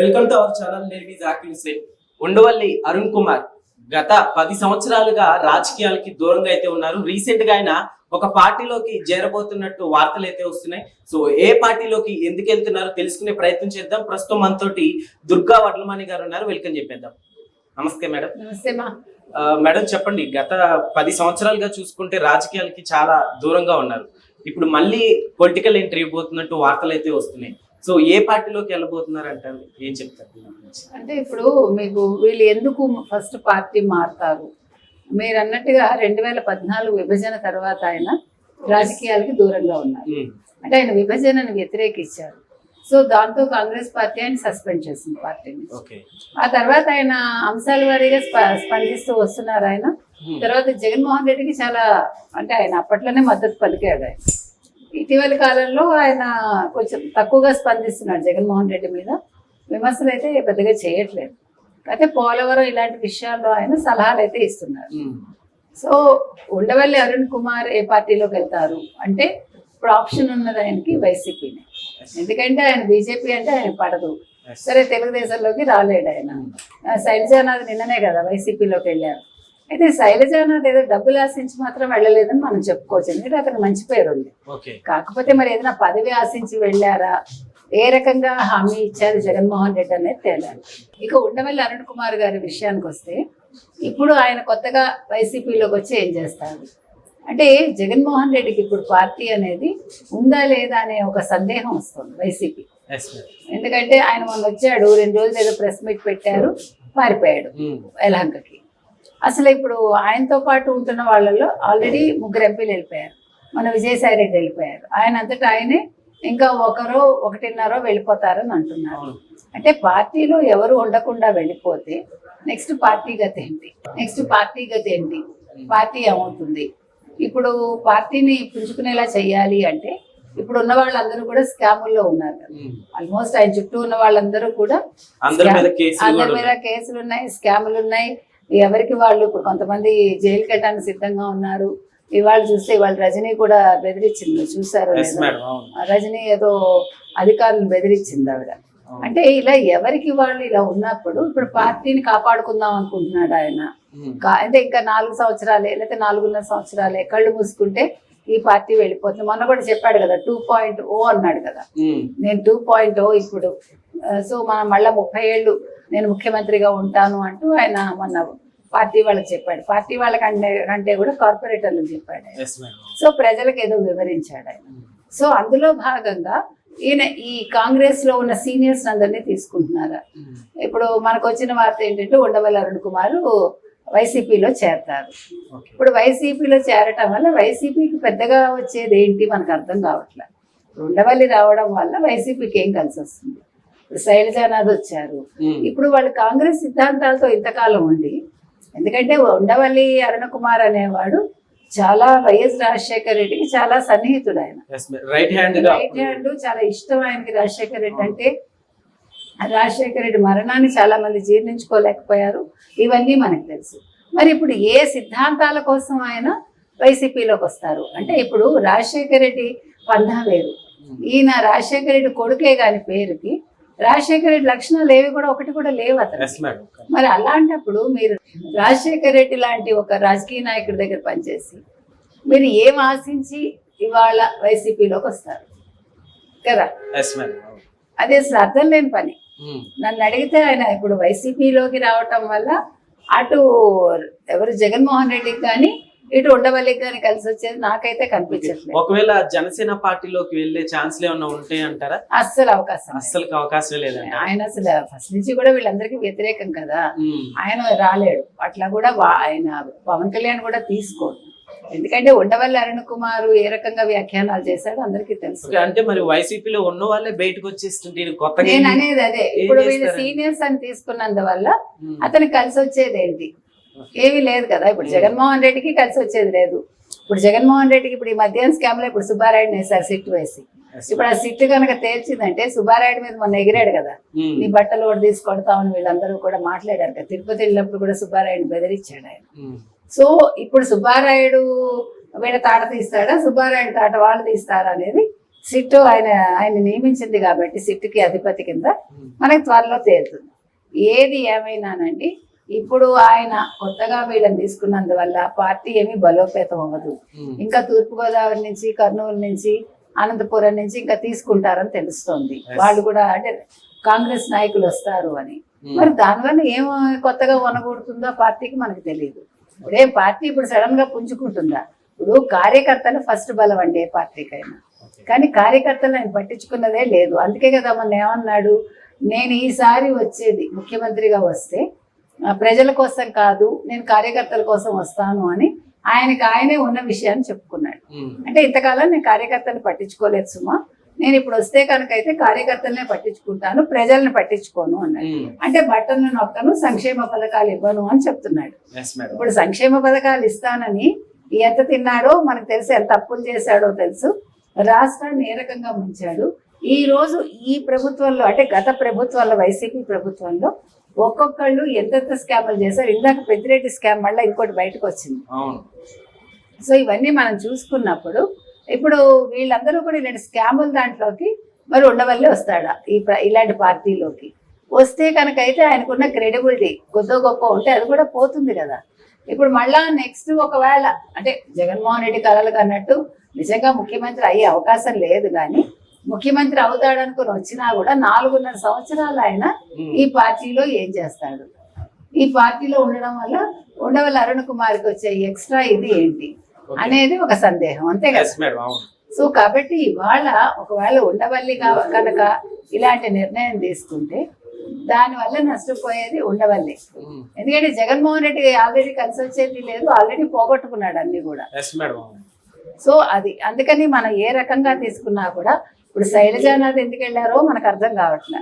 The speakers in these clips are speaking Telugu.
వెల్కమ్ టు అవర్ ఛానల్ నేను జాకిర్ హుసేన్ ఉండవల్లి అరుణ్ కుమార్. గత పది సంవత్సరాలుగా రాజకీయాలకి దూరంగా అయితే ఉన్నారు. రీసెంట్గా ఆయన ఒక పార్టీలోకి చేరబోతున్నట్టు వార్తలు అయితే వస్తున్నాయి. సో ఏ పార్టీలోకి ఎందుకు వెళ్తున్నారో తెలుసుకునే ప్రయత్నం చేద్దాం. ప్రస్తుతం మనతోటి దుర్గా వడ్లమాని గారు ఉన్నారు. వెల్కమ్ చెప్పేద్దాం. నమస్తే మేడం. నమస్తే మేడం చెప్పండి గత పది సంవత్సరాలుగా చూసుకుంటే రాజకీయాలకి చాలా దూరంగా ఉన్నారు. ఇప్పుడు మళ్ళీ పొలిటికల్ ఎంట్రీ ఇవ్వబోతున్నట్టు వార్తలు అయితే వస్తున్నాయి. సో ఏ పార్టీలోకి వెళ్ళబోతున్నారు అంటారు ఏం చెప్తారు? అంటే ఇప్పుడు మీకు వీళ్ళు ఎందుకు ఫస్ట్ పార్టీ మారుతారు? మీరు అన్నట్టుగా రెండు వేల పద్నాలుగు విభజన తర్వాత ఆయన రాజకీయాలకి దూరంగా ఉన్నారు. అంటే ఆయన విభజనను వ్యతిరేకించారు. సో దాంతో కాంగ్రెస్ పార్టీ ఆయన సస్పెండ్ చేసింది పార్టీని ఓకే. ఆ తర్వాత ఆయన అంశాల వారీగా స్ప- స్పందిస్తూ వస్తున్నారు ఆయన. తర్వాత జగన్మోహన్ రెడ్డికి చాలా అంటే ఆయన అప్పట్లోనే మద్దతు పలికాడు ఆయన. ఇటీవలి కాలంలో ఆయన కొంచెం తక్కువగా స్పందిస్తున్నాడు జగన్మోహన్ రెడ్డి మీద. విమర్శలు అయితే పెద్దగా చేయట్లేదు. అయితే పోలవరం ఇలాంటి విషయాల్లో ఆయన సలహాలు అయితే ఇస్తున్నారు. సో ఉండవల్లి అరుణ్ కుమార్ ఏ పార్టీలోకి వెళ్తారు? అంటే ఇప్పుడు ఆప్షన్ ఉన్నది ఆయనకి వైసీపీనే. ఎందుకంటే ఆయన బీజేపీ అంటే ఆయన పడదు. సరే తెలుగుదేశంలోకి రాలేడు ఆయన. ఆ, శైలజానాథ్ నిన్ననే కదా వైసీపీలోకి వెళ్ళారు. అయితే శైలజానాథ్ ఏదో డబ్బులు ఆశించి మాత్రం వెళ్ళలేదని మనం చెప్పుకోవచ్చు. ఎందుకంటే అతనికి మంచి పేరు ఉంది కాకపోతే మరి ఏదైనా పదవి ఆశించి వెళ్ళారా? ఏ రకంగా హామీ ఇచ్చారు జగన్మోహన్ రెడ్డి అనేది తేలాలి. ఇక ఉండవల్లి అరుణ్ కుమార్ గారి విషయానికి వస్తే ఇప్పుడు ఆయన కొత్తగా వైసీపీలోకి వచ్చి ఏం చేస్తారు? అంటే జగన్మోహన్ రెడ్డికి ఇప్పుడు పార్టీ అనేది ఉందా లేదా అనే ఒక సందేహం వస్తుంది వైసీపీ. ఎందుకంటే ఆయన మొన్న వచ్చాడు రెండు రోజులు ఏదో ప్రెస్ మీట్ పెట్టారు పారిపోయాడు యలహంకకి అసలు ఇప్పుడు ఆయనతో పాటు ఉంటున్న వాళ్ళలో ఆల్రెడీ ముగ్గురు ఎంపీలు వెళ్ళిపోయారు. మన విజయసాయి రెడ్డి వెళ్ళిపోయారు. ఆయన అంతటా ఆయనే ఇంకా ఒకరో ఒకటిన్నరో వెళ్ళిపోతారని అంటున్నారు. అంటే పార్టీలో ఎవరు ఉండకుండా వెళ్ళిపోతే నెక్స్ట్ పార్టీ గతి ఏంటి? నెక్స్ట్ పార్టీ గతి ఏంటి? పార్టీ ఏమవుతుంది? ఇప్పుడు పార్టీని పుంజుకునేలా చెయ్యాలి అంటే ఇప్పుడు ఉన్న వాళ్ళందరూ కూడా స్కాముల్లో ఉన్నారు ఆల్మోస్ట్ ఆయన చుట్టూ ఉన్న వాళ్ళందరూ కూడా అందరి మీద కేసులు ఉన్నాయి స్కాములు ఉన్నాయి. ఎవరికి వాళ్ళు ఇప్పుడు కొంతమంది జైలుకి వెళ్ళడానికి సిద్ధంగా ఉన్నారు. ఇవాళ చూస్తే ఇవాళ రజనీ కూడా బెదిరించింది. చూసారు రజనీ ఏదో అధికారులను బెదిరించింది ఆవిడ. అంటే ఇలా ఎవరికి వాళ్ళు ఇలా ఉన్నప్పుడు ఇప్పుడు పార్టీని కాపాడుకుందాం అనుకుంటున్నాడు ఆయన. కా- అంటే ఇంకా నాలుగు సంవత్సరాలే లేకపోతే నాలుగున్నర సంవత్సరాలే కళ్ళు మూసుకుంటే ఈ పార్టీ వెళ్ళిపోతుంది. మొన్న కూడా చెప్పాడు కదా టూ పాయింట్ ఓ అన్నాడు కదా. ఉమ్, నేను టూ పాయింట్ ఓ ఇప్పుడు. సో మనం మళ్ళీ ముప్పై ఏళ్ళు నేను ముఖ్యమంత్రిగా ఉంటాను అంటూ ఆయన మొన్న పార్టీ వాళ్ళకి చెప్పాడు. పార్టీ వాళ్ళకంటే కంటే కూడా కార్పొరేటర్లకు చెప్పాడు సో ప్రజలకు ఏదో వివరించాడు ఆయన. సో అందులో భాగంగా ఈయన ఈ కాంగ్రెస్లో ఉన్న సీనియర్స్ అందరినీ తీసుకుంటున్నారు. ఉమ్, ఇప్పుడు మనకు వచ్చిన వార్త ఏంటంటే ఉండవల్లి అరుణ్ కుమార్ వైసీపీలో చేరతారు. ఇప్పుడు వైసీపీలో చేరటం వల్ల వైసీపీకి పెద్దగా వచ్చేది ఏంటి మనకు అర్థం కావట్లేదు ఉండవల్లి రావడం వల్ల వైసీపీకి ఏం కలిసి వస్తుంది శైలజానాథ్ వచ్చారు. ఇప్పుడు వాళ్ళు కాంగ్రెస్ సిద్ధాంతాలతో ఇంతకాలం ఉండి ఎందుకంటే ఉండవల్లి అరుణ కుమార్ అనేవాడు చాలా వైఎస్ రాజశేఖర రెడ్డికి చాలా సన్నిహితుడు ఆయన. రైట్ హ్యాండ్ రైట్ హ్యాండ్ చాలా ఇష్టం ఆయనకి రాజశేఖర రెడ్డి అంటే రాజశేఖర రెడ్డి మరణాన్ని చాలా మంది జీర్ణించుకోలేకపోయారు. ఇవన్నీ మనకు తెలుసు. మరి ఇప్పుడు ఏ సిద్ధాంతాల కోసం ఆయన వైసీపీలోకి వస్తారు? అంటే ఇప్పుడు రాజశేఖర రెడ్డి పంధా వేరు. ఈయన రాజశేఖర రెడ్డి కొడుకే కాని పేరుకి రాజశేఖర రెడ్డి లక్షణాలు ఏవి కూడా ఒకటి కూడా లేవు అతను మరి అలాంటప్పుడు మీరు రాజశేఖర రెడ్డి లాంటి ఒక రాజకీయ నాయకుడి దగ్గర పనిచేసి మీరు ఏం ఆశించి ఇవాళ వైసీపీలోకి వస్తారు? కదా. అది అసలు అర్థం లేని పని. ఉమ్, నన్ను అడిగితే ఆయన ఇప్పుడు వైసీపీలోకి రావటం వల్ల అటు ఎవరు? జగన్మోహన్ రెడ్డికి కానీ ఇటు ఉండవల్లికి కానీ కలిసి వచ్చేది నాకైతే కనిపించట్లేదు. ఒకవేళ జనసేన పార్టీలోకి వెళ్ళే ఛాన్స్లు ఏమన్నా ఉంటాయి అంటారా? అస్సలు అవకాశం లేదు. అస్సలకి అవకాశం లేదంట. ఆయన అసలు ఫస్ట్ నుంచి కూడా వీళ్ళందరికీ వ్యతిరేకం కదా. ఆయన రాలేడు. అట్లా కూడా ఆయన పవన్ కళ్యాణ్ కూడా తీసుకోడు. ఎందుకంటే ఉండవల్లి అరుణ్ కుమార్ ఏ రకంగా వ్యాఖ్యానాలు చేశాడో అందరికీ తెలుసు. అంటే మరి వైసీపీలో ఉన్న వాళ్ళే బయటకు వచ్చేస్తుంటే నేను? అనేది అదే. ఇప్పుడు వీళ్ళు? సీనియర్స్ అని తీసుకున్నందువల్ల ఉమ్, అతనికి కలిసి వచ్చేది ఏంటి ఏమీ లేదు కదా. ఇప్పుడు. జగన్మోహన్ రెడ్డికి కలిసి వచ్చేది లేదు. ఇప్పుడు జగన్మోహన్ రెడ్డికి ఇప్పుడు ఈ మధ్యాహ్న స్కామ్లో ఇప్పుడు సుబ్బారాయుడు వేశారు సిట్ వేసి. ఇప్పుడు ఆ సిట్ కనుక తేల్చిందంటే సుబ్బారాయుడు మీద మొన్న ఎగిరాడు కదా. నీ బట్టలు కూడా తీసుకొడతామని వీళ్ళందరూ కూడా మాట్లాడారు కదా. తిరుపతి వెళ్ళినప్పుడు కూడా సుబ్బారాయుడు బెదిరించాడు ఆయన. సో ఇప్పుడు సుబ్బారాయుడు వీళ్ళ తాట తీస్తాడా? సుబ్బారాయుడు తాట వాళ్ళు తీస్తారా అనేది సిట్ ఆయన ఆయన నియమించింది కాబట్టి సిట్కి అధిపతి కింద మనకి త్వరలో తేలుతుంది. ఏది ఏమైనానండి? ఇప్పుడు ఆయన కొత్తగా వీళ్ళని తీసుకున్నందువల్ల పార్టీ ఏమీ బలోపేతం అవ్వదు. ఇంకా తూర్పుగోదావరి నుంచి కర్నూలు నుంచి అనంతపురం నుంచి ఇంకా తీసుకుంటారని తెలుస్తోంది. వాళ్ళు కూడా అంటే కాంగ్రెస్ నాయకులు వస్తారు అని. మరి దానివల్ల ఏం కొత్తగా వనగూడుతుందో పార్టీకి మనకు తెలియదు. ఇప్పుడేం పార్టీ ఇప్పుడు సడన్గా పుంజుకుంటుందా? ఇప్పుడు కార్యకర్తలు ఫస్ట్ బలం అండి ఏ పార్టీకైనా. కానీ కార్యకర్తలు ఆయన పట్టించుకున్నదే లేదు. అందుకే కదా మొన్న ఏమన్నాడు? నేను ఈసారి వచ్చేది ముఖ్యమంత్రిగా వస్తే ప్రజల కోసం కాదు నేను కార్యకర్తల కోసం వస్తాను అని ఆయనకి ఆయనే ఉన్న విషయాన్ని చెప్పుకున్నాడు. అంటే ఇంతకాలం నేను కార్యకర్తలు పట్టించుకోలేదు సుమా. నేను ఇప్పుడు వస్తే కనుక అయితే కార్యకర్తలనే పట్టించుకుంటాను ప్రజల్ని పట్టించుకోను అన్నాడు. అంటే బట్టలను నొక్కను సంక్షేమ పథకాలు ఇవ్వను అని చెప్తున్నాడు. ఇప్పుడు సంక్షేమ పథకాలు ఇస్తానని ఎంత తిన్నాడో మనకు తెలుసు ఎంత అప్పులు చేశాడో తెలుసు. రాష్ట్రాన్ని ఏ రకంగా ముంచాడు? ఈ రోజు ఈ ప్రభుత్వంలో అంటే గత ప్రభుత్వంలో వైసీపీ ప్రభుత్వంలో ఒక్కొక్కళ్ళు ఎంతెంత స్కామ్లు చేశారు. ఇందాక పెద్దిరెడ్డి స్కామ్ మళ్ళీ ఇంకోటి బయటకు వచ్చింది. సో ఇవన్నీ మనం చూసుకున్నప్పుడు ఇప్పుడు వీళ్ళందరూ కూడా ఇలాంటి స్కాముల దాంట్లోకి మరి ఉండవల్లే వస్తాడా ఈ ఇలాంటి పార్టీలోకి? వస్తే కనుక అయితే ఆయనకున్న క్రెడిబిలిటీ కొద్దో గొప్ప ఉంటే అది కూడా పోతుంది కదా. ఇప్పుడు మళ్ళా నెక్స్ట్ ఒకవేళ అంటే జగన్మోహన్ రెడ్డి కలలు అన్నట్టు నిజంగా ముఖ్యమంత్రి అయ్యే అవకాశం లేదు కానీ ముఖ్యమంత్రి అవుతాడనుకుని వచ్చినా కూడా నాలుగున్నర సంవత్సరాలు ఆయన ఈ పార్టీలో ఏం చేస్తాడు? ఈ పార్టీలో ఉండడం వల్ల ఉండవల్ల అరుణ్ కుమార్కి వచ్చే ఎక్స్ట్రా ఇది ఏంటి అనేది ఒక సందేహం అంతే కదా? సో కాబట్టి ఇవాళ ఒకవేళ ఉండవల్లి కనుక ఇలాంటి నిర్ణయం తీసుకుంటే దానివల్ల నష్టపోయేది ఉండవల్లి. ఎందుకంటే జగన్మోహన్ రెడ్డి ఆల్రెడీ కలిసి వచ్చేది లేదు ఆల్రెడీ పోగొట్టుకున్నాడు అన్ని కూడా. సో అది అందుకని మనం ఏ రకంగా తీసుకున్నా కూడా ఇప్పుడు శైలజానాథ్ ఎందుకు వెళ్ళారో మనకు అర్థం కావట్లే.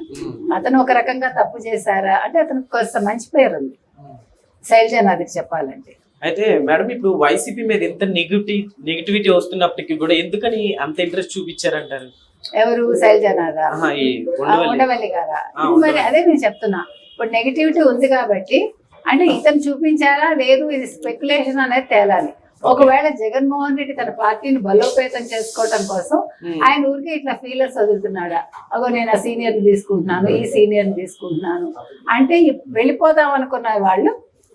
అతను ఒక రకంగా తప్పు చేశారా? అంటే అతనికి కొంత మంచి పేరు ఉంది. శైలజానాథ్కి చెప్పాలంటే. అయితే మేడం ఇప్పుడు వైసీపీ మీద ఎంత నెగిటివ్ నెగిటివిటీ వస్తున్నప్పటికీ కూడా ఎందుకని అంత ఇంట్రెస్ట్ చూపించారంటారు? ఎవరు? శైలజానాథ ఉండవల్లి. గారా? మరి. అదే నేను చెప్తున్నా. ఇప్పుడు నెగిటివిటీ ఉంది కాబట్టి అంటే ఇతను చూపించారా? లేదు ఇది స్పెక్యులేషన్ అనేది తేలాలి. ఒకవేళ జగన్మోహన్ రెడ్డి తన పార్టీని బలోపేతం చేసుకోవటం కోసం Hmm. ఆయన ఊరికే ఇట్లా ఫీలర్స్ వదులుతున్నాడా? అగో నేను ఆ సీనియర్ తీసుకుంటున్నాను ఈ సీనియర్ తీసుకుంటున్నాను. అంటే వెళ్ళిపోదాం అనుకున్న వాళ్ళు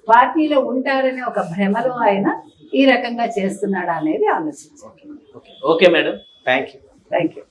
పార్టీలో ఉంటారనే ఒక భ్రమలో ఆయన ఈ రకంగా చేస్తున్నాడా అనేది ఆలోచించాలి okay okay madam thank you thank you